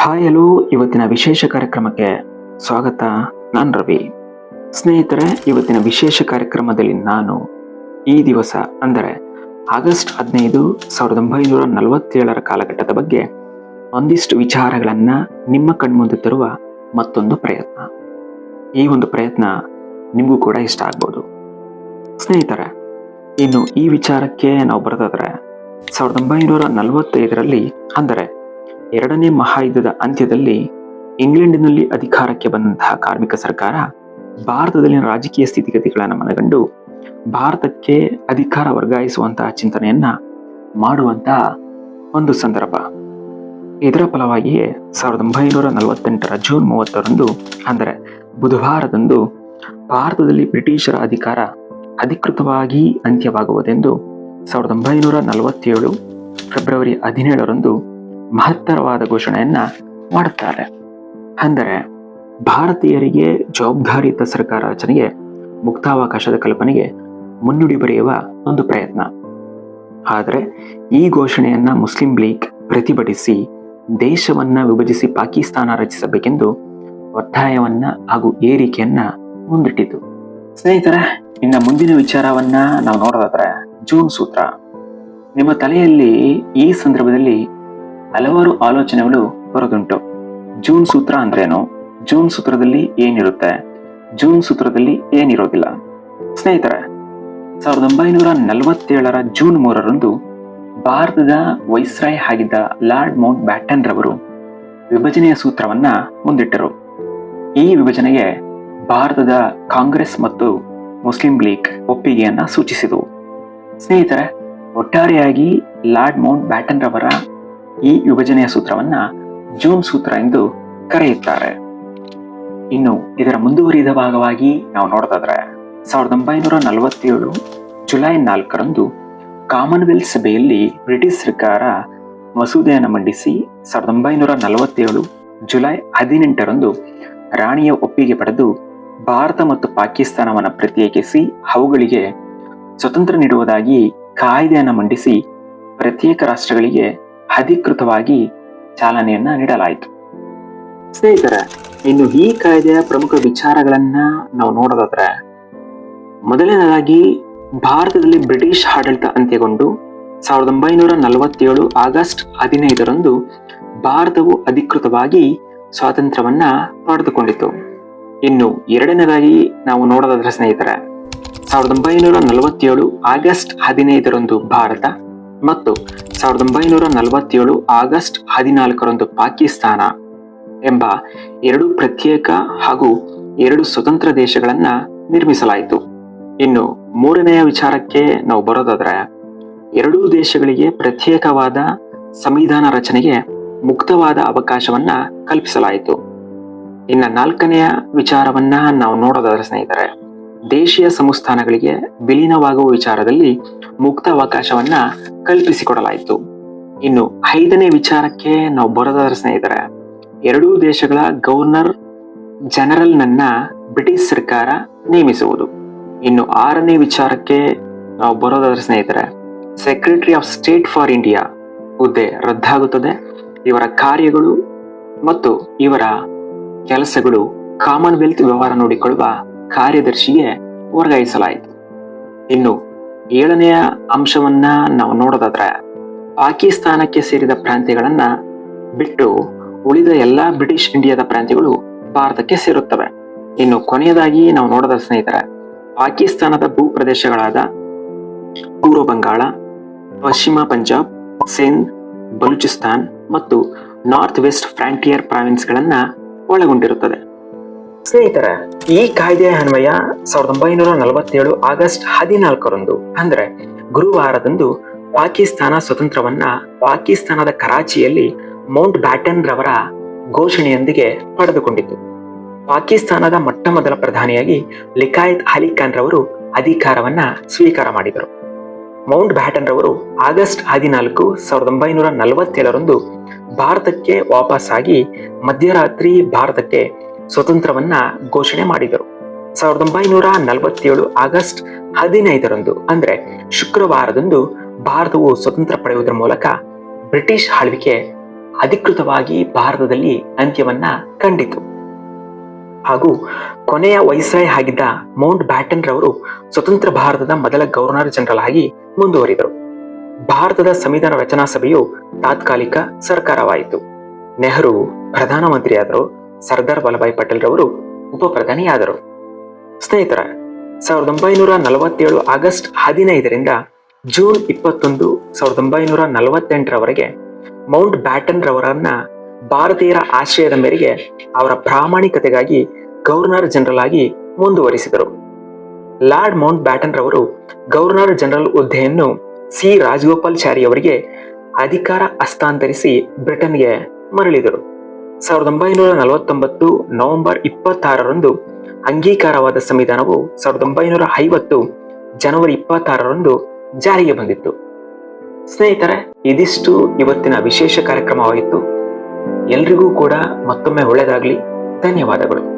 Hi hello, ಇವತ್ತಿನ ವಿಶೇಷ ಕಾರ್ಯಕ್ರಮಕ್ಕೆ ಸ್ವಾಗತ. ನಾನು ರವಿ. ಸ್ನೇಹಿತರೆ, ಇವತ್ತಿನ ವಿಶೇಷ ಕಾರ್ಯಕ್ರಮದಲ್ಲಿ ನಾನು ಈ ದಿವಸ, ಅಂದರೆ ಆಗಸ್ಟ್ ಹದಿನೈದು ಸಾವಿರದ ಒಂಬೈನೂರ ನಲವತ್ತೇಳರ ಕಾಲಘಟ್ಟದ ಬಗ್ಗೆ ಒಂದಿಷ್ಟು ವಿಚಾರಗಳನ್ನು ನಿಮ್ಮ ಕಣ್ಮುಂದೆ ತರುವ ಮತ್ತೊಂದು ಪ್ರಯತ್ನ. ಈ ಒಂದು ಪ್ರಯತ್ನ ನಿಮಗೂ ಕೂಡ ಇಷ್ಟ ಆಗ್ಬೋದು. ಸ್ನೇಹಿತರೆ, ಇನ್ನು ಈ ವಿಚಾರಕ್ಕೆ ನಾವು ಬರೆದಾದರೆ, ಸಾವಿರದ ಒಂಬೈನೂರ ನಲವತ್ತೈದರಲ್ಲಿ, ಅಂದರೆ ಎರಡನೇ ಮಹಾಯುದ್ಧದ ಅಂತ್ಯದಲ್ಲಿ ಇಂಗ್ಲೆಂಡಿನಲ್ಲಿ ಅಧಿಕಾರಕ್ಕೆ ಬಂದಂತಹ ಕಾರ್ಮಿಕ ಸರ್ಕಾರ ಭಾರತದಲ್ಲಿನ ರಾಜಕೀಯ ಸ್ಥಿತಿಗತಿಗಳನ್ನು ಮನಗಂಡು ಭಾರತಕ್ಕೆ ಅಧಿಕಾರ ವರ್ಗಾಯಿಸುವಂತಹ ಚಿಂತನೆಯನ್ನ ಮಾಡುವಂತಹ ಒಂದು ಸಂದರ್ಭ. ಇದರ ಫಲವಾಗಿಯೇ ಸಾವಿರದ ಒಂಬೈನೂರ ನಲವತ್ತೆಂಟರ ಜೂನ್ ಮೂವತ್ತರಂದು, ಅಂದರೆ ಬುಧವಾರದಂದು ಭಾರತದಲ್ಲಿ ಬ್ರಿಟಿಷರ ಅಧಿಕಾರ ಅಧಿಕೃತವಾಗಿ ಅಂತ್ಯವಾಗುವುದೆಂದು ಸಾವಿರದ ಒಂಬೈನೂರ ನಲವತ್ತೇಳು ಫೆಬ್ರವರಿ ಹದಿನೇಳರಂದು ಮಹತ್ತರವಾದ ಘೋಷಣೆಯನ್ನ ಮಾಡುತ್ತಾರೆ. ಅಂದರೆ ಭಾರತೀಯರಿಗೆ ಜವಾಬ್ದಾರಿಯುತ ಸರ್ಕಾರ ರಚನೆಗೆ ಮುಕ್ತಾವಕಾಶದ ಕಲ್ಪನೆಗೆ ಮುನ್ನುಡಿ ಬರೆಯುವ ಒಂದು ಪ್ರಯತ್ನ. ಆದರೆ ಈ ಘೋಷಣೆಯನ್ನ ಮುಸ್ಲಿಂ ಲೀಗ್ ಪ್ರತಿಭಟಿಸಿ ದೇಶವನ್ನ ವಿಭಜಿಸಿ ಪಾಕಿಸ್ತಾನ ರಚಿಸಬೇಕೆಂದು ಒತ್ತಾಯವನ್ನ ಹಾಗೂ ಏರಿಕೆಯನ್ನ ಮುಂದಿಟ್ಟಿತು. ಸ್ನೇಹಿತರೆ, ಇನ್ನ ಮುಂದಿನ ವಿಚಾರವನ್ನ ನಾವು ನೋಡೋದಾದ್ರೆ ಜೂನ್ ಸೂತ್ರ. ನಿಮ್ಮ ತಲೆಯಲ್ಲಿ ಈ ಸಂದರ್ಭದಲ್ಲಿ ಹಲವಾರು ಆಲೋಚನೆಗಳು ಹೊರದುಂಟು ಜೂನ್ ಸೂತ್ರ ಅಂದ್ರೇನು? ಜೂನ್ ಸೂತ್ರದಲ್ಲಿ ಏನಿರುತ್ತೆ? ಜೂನ್ ಸೂತ್ರದಲ್ಲಿ ಏನಿರೋದಿಲ್ಲ. ಸ್ನೇಹಿತರೆ, ಸಾವಿರದ ಒಂಬೈನೂರ ನಲವತ್ತೇಳರ ಜೂನ್ ಮೂರರಂದು ಭಾರತದ ವೈಸ್ರಾಯ್ ಆಗಿದ್ದ ಲಾರ್ಡ್ ಮೌಂಟ್ ಬ್ಯಾಟನ್ ರವರು ವಿಭಜನೆಯ ಸೂತ್ರವನ್ನ ಮುಂದಿಟ್ಟರು. ಈ ವಿಭಜನೆಗೆ ಭಾರತದ ಕಾಂಗ್ರೆಸ್ ಮತ್ತು ಮುಸ್ಲಿಂ ಲೀಗ್ ಒಪ್ಪಿಗೆಯನ್ನ ಸೂಚಿಸಿದವು ಸ್ನೇಹಿತರೆ, ಒಟ್ಟಾರೆಯಾಗಿ ಲಾರ್ಡ್ ಮೌಂಟ್ ಬ್ಯಾಟನ್ ರವರ ಈ ವಿಭಜನೆಯ ಸೂತ್ರವನ್ನ ಜೂನ್ ಸೂತ್ರ ಎಂದು ಕರೆಯುತ್ತಾರೆ. ಇನ್ನು ಇದರ ಮುಂದುವರಿದ ಭಾಗವಾಗಿ ನಾವು ನೋಡೋದಾದ್ರೆ ಸಾವಿರದ ಒಂಬೈನೂರ ನಲವತ್ತೇಳು ಜುಲೈ ನಾಲ್ಕರಂದು ಕಾಮನ್ವೆಲ್ತ್ ಸಭೆಯಲ್ಲಿ ಬ್ರಿಟಿಷ್ ಸರ್ಕಾರ ಮಸೂದೆಯನ್ನು ಮಂಡಿಸಿ ಸಾವಿರದ ಒಂಬೈನೂರ ನಲವತ್ತೇಳು ಜುಲೈ ಹದಿನೆಂಟರಂದು ರಾಣಿಯ ಒಪ್ಪಿಗೆ ಪಡೆದು ಭಾರತ ಮತ್ತು ಪಾಕಿಸ್ತಾನವನ್ನು ಪ್ರತ್ಯೇಕಿಸಿ ಅವುಗಳಿಗೆ ಸ್ವತಂತ್ರ ನೀಡುವುದಾಗಿ ಕಾಯ್ದೆಯನ್ನು ಮಂಡಿಸಿ ಪ್ರತ್ಯೇಕ ರಾಷ್ಟ್ರಗಳಿಗೆ ಅಧಿಕೃತವಾಗಿ ಚಾಲನೆಯನ್ನ ನೀಡಲಾಯಿತು. ಸ್ನೇಹಿತರ, ಇನ್ನು ಈ ಕಾಯ್ದೆಯ ಪ್ರಮುಖ ವಿಚಾರಗಳನ್ನ ನಾವು ನೋಡೋದಾದ್ರೆ, ಮೊದಲನೇದಾಗಿ ಭಾರತದಲ್ಲಿ ಬ್ರಿಟಿಷ್ ಆಡಳಿತ ಅಂತ್ಯಗೊಂಡು ಸಾವಿರದ ಒಂಬೈನೂರ ನಲವತ್ತೇಳು ಆಗಸ್ಟ್ ಹದಿನೈದರಂದು ಭಾರತವು ಅಧಿಕೃತವಾಗಿ ಸ್ವಾತಂತ್ರ್ಯವನ್ನ ಪಡೆದುಕೊಂಡಿತು. ಇನ್ನು ಎರಡನೇದಾಗಿ ನಾವು ನೋಡೋದಾದ್ರೆ ಸ್ನೇಹಿತರೆ, ಸಾವಿರದ ಒಂಬೈನೂರ ನಲವತ್ತೇಳು ಆಗಸ್ಟ್ ಹದಿನೈದರಂದು ಭಾರತ ಮತ್ತು ಸಾವಿರದ ಒಂಬೈನೂರ ನಲವತ್ತೇಳು ಆಗಸ್ಟ್ ಹದಿನಾಲ್ಕರಂದು ಪಾಕಿಸ್ತಾನ ಎಂಬ ಎರಡು ಪ್ರತ್ಯೇಕ ಹಾಗೂ ಎರಡು ಸ್ವತಂತ್ರ ದೇಶಗಳನ್ನ ನಿರ್ಮಿಸಲಾಯಿತು. ಇನ್ನು ಮೂರನೆಯ ವಿಚಾರಕ್ಕೆ ನಾವು ಬರೋದಾದ್ರೆ, ಎರಡೂ ದೇಶಗಳಿಗೆ ಪ್ರತ್ಯೇಕವಾದ ಸಂವಿಧಾನ ರಚನೆಗೆ ಮುಕ್ತವಾದ ಅವಕಾಶವನ್ನ ಕಲ್ಪಿಸಲಾಯಿತು. ಇನ್ನ ನಾಲ್ಕನೆಯ ವಿಚಾರವನ್ನ ನಾವು ನೋಡೋದಾದ್ರೆ ಸ್ನೇಹಿತರೆ ದೇಶೀಯ ಸಂಸ್ಥಾನಗಳಿಗೆ ವಿಲೀನವಾಗುವ ವಿಚಾರದಲ್ಲಿ ಮುಕ್ತ ಅವಕಾಶವನ್ನ ಕಲ್ಪಿಸಿಕೊಡಲಾಯಿತು. ಇನ್ನು ಐದನೇ ವಿಚಾರಕ್ಕೆ ನಾವು ಬರೋದಾದ್ರೆ ಸ್ನೇಹಿತರೆ, ಎರಡೂ ದೇಶಗಳ ಗವರ್ನರ್ ಜನರಲ್ ನನ್ನ ಬ್ರಿಟಿಷ್ ಸರ್ಕಾರ ನೇಮಿಸುವುದು. ಇನ್ನು ಆರನೇ ವಿಚಾರಕ್ಕೆ ನಾವು ಬರೋದಾದ್ರೆ ಸ್ನೇಹಿತರೆ, secretary of state for India ಹುದ್ದೆ ರದ್ದಾಗುತ್ತದೆ. ಇವರ ಕಾರ್ಯಗಳು ಮತ್ತು ಇವರ ಕೆಲಸಗಳು ಕಾಮನ್ವೆಲ್ತ್ ವ್ಯವಹಾರ ನೋಡಿಕೊಳ್ಳುವ ಕಾರ್ಯದರ್ಶಿಗೆ ವರ್ಗಾಯಿಸಲಾಯಿತು. ಇನ್ನು ಏಳನೆಯ ಅಂಶವನ್ನ ನಾವು ನೋಡೋದಾದ್ರೆ, ಪಾಕಿಸ್ತಾನಕ್ಕೆ ಸೇರಿದ ಪ್ರಾಂತ್ಯಗಳನ್ನ ಬಿಟ್ಟು ಉಳಿದ ಎಲ್ಲಾ ಬ್ರಿಟಿಷ್ ಇಂಡಿಯಾದ ಪ್ರಾಂತ್ಯಗಳು ಭಾರತಕ್ಕೆ ಸೇರುತ್ತವೆ. ಇನ್ನು ಕೊನೆಯದಾಗಿ ನಾವು ನೋಡದ ಸ್ನೇಹಿತರೆ, ಪಾಕಿಸ್ತಾನದ ಭೂ ಪ್ರದೇಶಗಳಾದ ಪೂರ್ವ ಬಂಗಾಳ, ಪಶ್ಚಿಮ ಪಂಜಾಬ್, ಸಿಂಧ್, ಬಲೂಚಿಸ್ತಾನ್ ಮತ್ತು ನಾರ್ತ್ ವೆಸ್ಟ್ ಫ್ರಾಂಟಿಯರ್ ಪ್ರಾವಿನ್ಸ್ಗಳನ್ನ ಒಳಗೊಂಡಿರುತ್ತದೆ. ಸ್ನೇಹಿತರ, ಈ ಕಾಯ್ದೆಯ ಅನ್ವಯ ಸಾವಿರದ ಒಂಬೈನೂರ ನಲವತ್ತೇಳು ಆಗಸ್ಟ್ ಹದಿನಾಲ್ಕರಂದು, ಅಂದ್ರೆ ಗುರುವಾರದಂದು ಪಾಕಿಸ್ತಾನ ಸ್ವತಂತ್ರವನ್ನ ಪಾಕಿಸ್ತಾನದ ಕರಾಚಿಯಲ್ಲಿ ಮೌಂಟ್ ಬ್ಯಾಟನ್ ರವರ ಘೋಷಣೆಯೊಂದಿಗೆ ಪಡೆದುಕೊಂಡಿತು. ಪಾಕಿಸ್ತಾನದ ಮೊಟ್ಟ ಮೊದಲ ಪ್ರಧಾನಿಯಾಗಿ ಲಿಕಾಯತ್ ಅಲಿ ಖಾನ್ ರವರು ಅಧಿಕಾರವನ್ನ ಸ್ವೀಕಾರ ಮಾಡಿದರು. ಮೌಂಟ್ ಬ್ಯಾಟನ್ ರವರು ಆಗಸ್ಟ್ ಹದಿನಾಲ್ಕು ಸಾವಿರದ ಒಂಬೈನೂರ ನಲವತ್ತೇಳರಂದು ಭಾರತಕ್ಕೆ ವಾಪಸ್ಸಾಗಿ ಮಧ್ಯರಾತ್ರಿ ಭಾರತಕ್ಕೆ ಸ್ವತಂತ್ರವನ್ನ ಘೋಷಣೆ ಮಾಡಿದರು. ಸಾವಿರದ ಒಂಬೈನೂರ ನಲವತ್ತೇಳು ಆಗಸ್ಟ್ ಹದಿನೈದರಂದು, ಅಂದ್ರೆ ಶುಕ್ರವಾರದಂದು ಭಾರತವು ಸ್ವತಂತ್ರ ಪಡೆಯುವುದರ ಮೂಲಕ ಬ್ರಿಟಿಷ್ ಆಳ್ವಿಕೆ ಅಧಿಕೃತವಾಗಿ ಭಾರತದಲ್ಲಿ ಅಂತ್ಯವನ್ನ ಕಂಡಿತು. ಹಾಗೂ ಕೊನೆಯ ವೈಸ್ರಾಯ್ ಆಗಿದ್ದ ಮೌಂಟ್ ಬ್ಯಾಟನ್ ರವರು ಸ್ವತಂತ್ರ ಭಾರತದ ಮೊದಲ ಗವರ್ನರ್ ಜನರಲ್ ಆಗಿ ಮುಂದುವರಿದರು. ಭಾರತದ ಸಂವಿಧಾನ ರಚನಾ ಸಭೆಯು ತಾತ್ಕಾಲಿಕ ಸರ್ಕಾರವಾಯಿತು. ನೆಹರು ಪ್ರಧಾನಮಂತ್ರಿಯಾದರು. ಸರ್ದಾರ್ ವಲ್ಲಭಾಯ್ ಪಟೇಲ್ ರವರು ಉಪ ಪ್ರಧಾನಿಯಾದರು ಸ್ನೇಹಿತರ, ಸಾವಿರದ ಒಂಬೈನೂರ ನಲವತ್ತೇಳು ಆಗಸ್ಟ್ ಹದಿನೈದರಿಂದ ಜೂನ್ ಇಪ್ಪತ್ತೊಂದು ಸಾವಿರದ ಒಂಬೈನೂರ ನಲವತ್ತೆಂಟರವರೆಗೆ ಮೌಂಟ್ ಬ್ಯಾಟನ್ ರವರನ್ನ ಭಾರತೀಯರ ಆಶ್ರಯದ ಮೇರೆಗೆ ಅವರ ಪ್ರಾಮಾಣಿಕತೆಗಾಗಿ ಗವರ್ನರ್ ಜನರಲ್ ಆಗಿ ಮುಂದುವರಿಸಿದರು. ಲಾರ್ಡ್ ಮೌಂಟ್ ಬ್ಯಾಟನ್ ರವರು ಗವರ್ನರ್ ಜನರಲ್ ಹುದ್ದೆಯನ್ನು ಸಿ. ರಾಜಗೋಪಾಲ್ ಚಾರಿ ಅವರಿಗೆ ಅಧಿಕಾರ ಹಸ್ತಾಂತರಿಸಿ ಬ್ರಿಟನ್ಗೆ ಮರಳಿದರು. ಸಾವಿರದ ಒಂಬೈನೂರ ನಲವತ್ತೊಂಬತ್ತು ನವೆಂಬರ್ ಇಪ್ಪತ್ತಾರರಂದು ಅಂಗೀಕಾರವಾದ ಸಂವಿಧಾನವು ಸಾವಿರದ ಒಂಬೈನೂರ ಐವತ್ತು ಜನವರಿ ಇಪ್ಪತ್ತಾರರಂದು ಜಾರಿಗೆ ಬಂದಿತ್ತು. ಸ್ನೇಹಿತರೆ, ಇದಿಷ್ಟು ಇವತ್ತಿನ ವಿಶೇಷ ಕಾರ್ಯಕ್ರಮವಾಗಿತ್ತು. ಎಲ್ರಿಗೂ ಕೂಡ ಮತ್ತೊಮ್ಮೆ ಒಳ್ಳೆಯದಾಗಲಿ. ಧನ್ಯವಾದಗಳು.